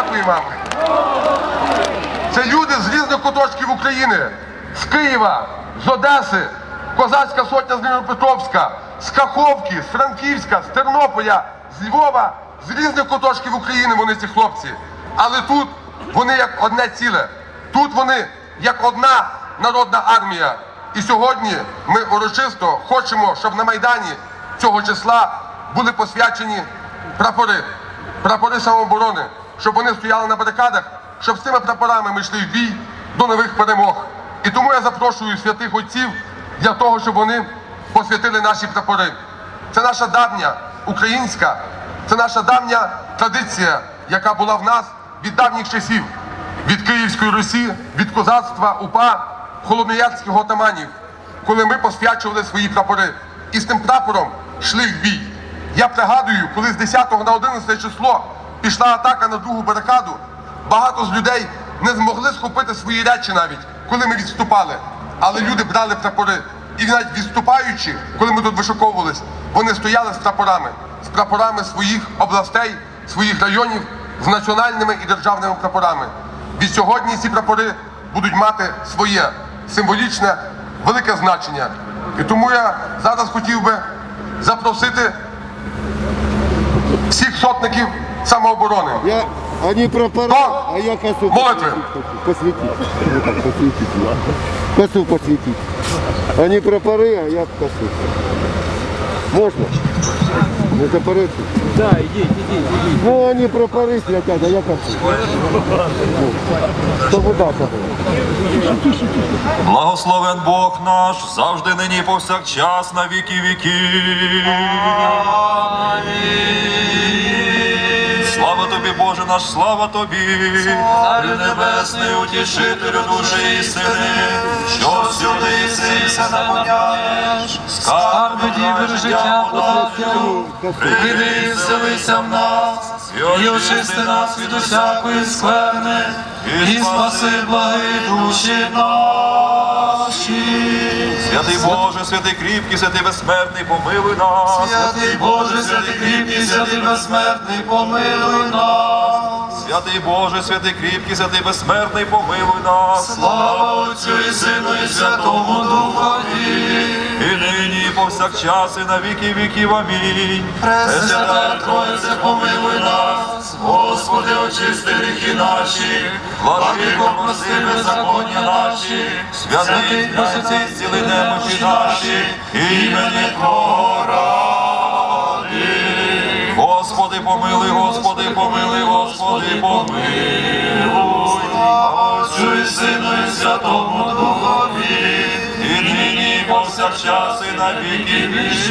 Дякую вам. Це люди з різних куточків України, з Києва, з Одеси, Козацька сотня з Дніпропетровська, з Каховки, з Франківська, з Тернополя, з Львова, з різних куточків України вони ці хлопці. Але тут вони як одне ціле. Тут вони як одна народна армія. І сьогодні ми урочисто хочемо, щоб на Майдані цього числа були посвячені прапори, прапори самооборони, щоб вони стояли на барикадах, щоб з цими прапорами ми йшли в бій до нових перемог. І тому я запрошую святих отців для того, щоб вони посвятили наші прапори. Це наша давня українська, це наша давня традиція, яка була в нас від давніх часів, від Київської Русі, від козацтва, УПА, холодноярських отаманів, коли ми посвячували свої прапори. І з тим прапором йшли в бій. Я пригадую, коли з 10 на 11 число пішла атака на другу барикаду, багато з людей не змогли схопити свої речі навіть, коли ми відступали. Але люди брали прапори. І навіть відступаючи, коли ми тут вишуковувались, вони стояли з прапорами, з прапорами своїх областей, своїх районів, з національними і державними прапорами. Від сьогодні ці прапори будуть мати своє символічне велике значення. І тому я зараз хотів би запросити всіх сотників самооборони. Я, они прапора, Кто? а я косу Молитвы. посвятить. Вот так, посвятить. я. Косу посвятить. Они прапоры, а я косу. Можно? Не запорете? Да, ідіть, ідіть, ідіть. Ну, они прапоры святят, а я косу. Ну, Чтобы так было. Благословен Бог наш, завжди нині і повсякчас на віки віки. Слава тобі, Боже наш, слава тобі, Царю небесний, утішителю душі істини, що всюди єсися наповняєш, скарби діви життя подателю, прийди і вселися в нас, і очисти нас від усякої скверни, і спаси благі душі наші. Святий Боже, святий кріпкий, святий безсмертний, помилуй нас. Святий Боже, святий кріпкий, святий безсмертний, помилуй нас. Святий Боже, святий кріпкий, святий безсмертний, помилуй нас. Слава Отцю і Сину і Святому Духові. І нині, і повсякчас, і на віки віків. Амінь. Пресвята Троїце, помилуй нас. Господи, очисти гріхи наші, владико, прости беззаконня наші, святий Тройці, зціли немочі наші, імені Твого ради. Господи, помилуй, Господи, помилуй, Господи, помилуй. Отцю і Сину і Святому Духові, і нині, і повсякчас, і на віки.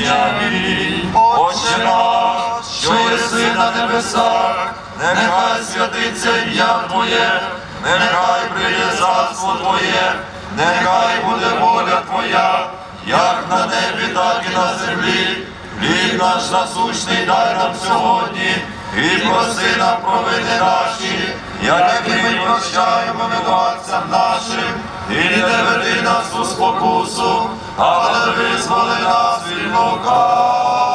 Амінь. Отче наш, що єси на небесах, нехай святиться ім'я Твоє, нехай прийде царство Твоє, нехай буде воля Твоя, як на небі, так і на землі. Хліб наш насущний дай нам сьогодні, і прости нам провини наші, як і ми прощаємо винуватцям нашим, і не веди нас у спокусу, але визволи нас від лукавого.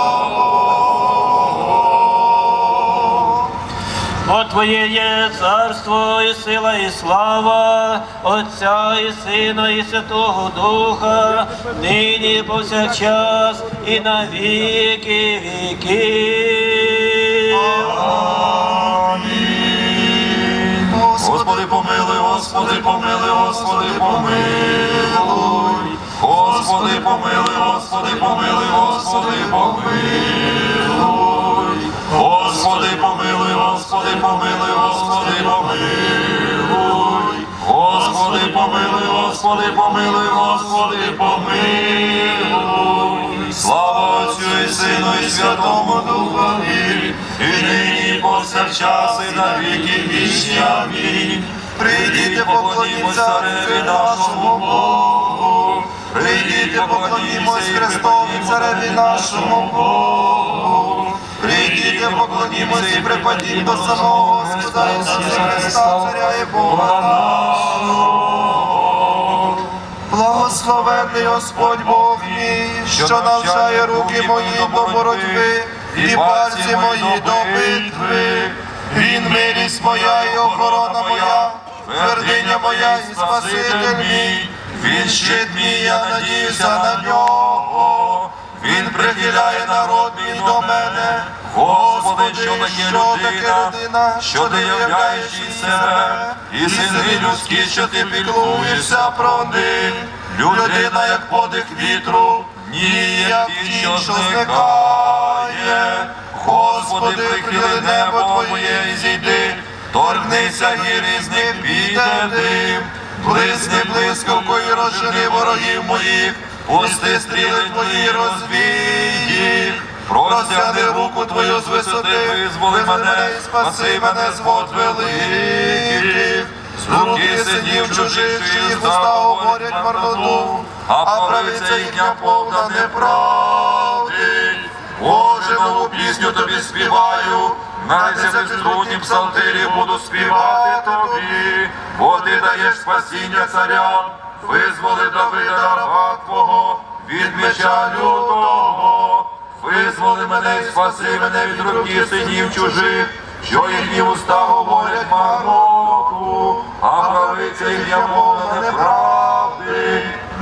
Твоє є царство і сила, і слава Отця і Сина, і Святого Духа, нині повсякчас, і на віки віків. Господи, помилуй, Господи, помилуй. Господи, помилуй, Господи, помилуй, Господи, помилуй. Господи, помилуй, Господи, помилуй, Господи, помилуй. Господи, помилуй, Господи, помилуй, Господи, помилуй. Слава Отцю і Сину і Святому Духові, і нині, і повсякчас, і на віки вічні. Амінь. Прийдіть, поклонімось цареві нашому Богу. Прийдіть, поклонімось Христові цареві нашому Богу. Прийдіть, поклонімось і припадіть до самого Господа Ісуса Христа, царя і Бога нашого. Благословенний Господь Бог мій, що навчає руки мої до боротьби і пальці мої до битви. Він милість моя і охорона моя, моя і Спаситель мій, він щит мій, я надіюся на нього. Він прихиляє народ мій до мене. Господи, що таке людина, що ти являєш із себе, і сини людські, що ти піклуєшся про них. Людина, як подих вітру, ні, як тінь, що зникає. Господи, прихили небо Твоє і зійди, торкнися гір із них піде дим. Блисни блискавкою розжени ворогів моїх, пусти стріли твої розвій їх. Простягни руку твою з висоти, визволи мене, спаси мене з вод великих. Руки синів чужих, що їх уста говорять марноту, а правиця їхня повна неправди. Боже, нову пісню тобі співаю, на десятиструннім псалтирі буду співати тобі, бо ти даєш спасіння царям, визволи Давида раба Твого від меча лютого, визволи мене і спаси мене від руки синів чужих, що їхні уста говорять марноту, а правиця повна неправди.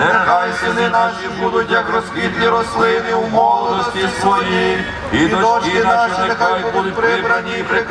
Нехай сини наші будуть, як розквітлі рослини у молодості своїй, і дочки наші нехай будуть прибрані і прикриті.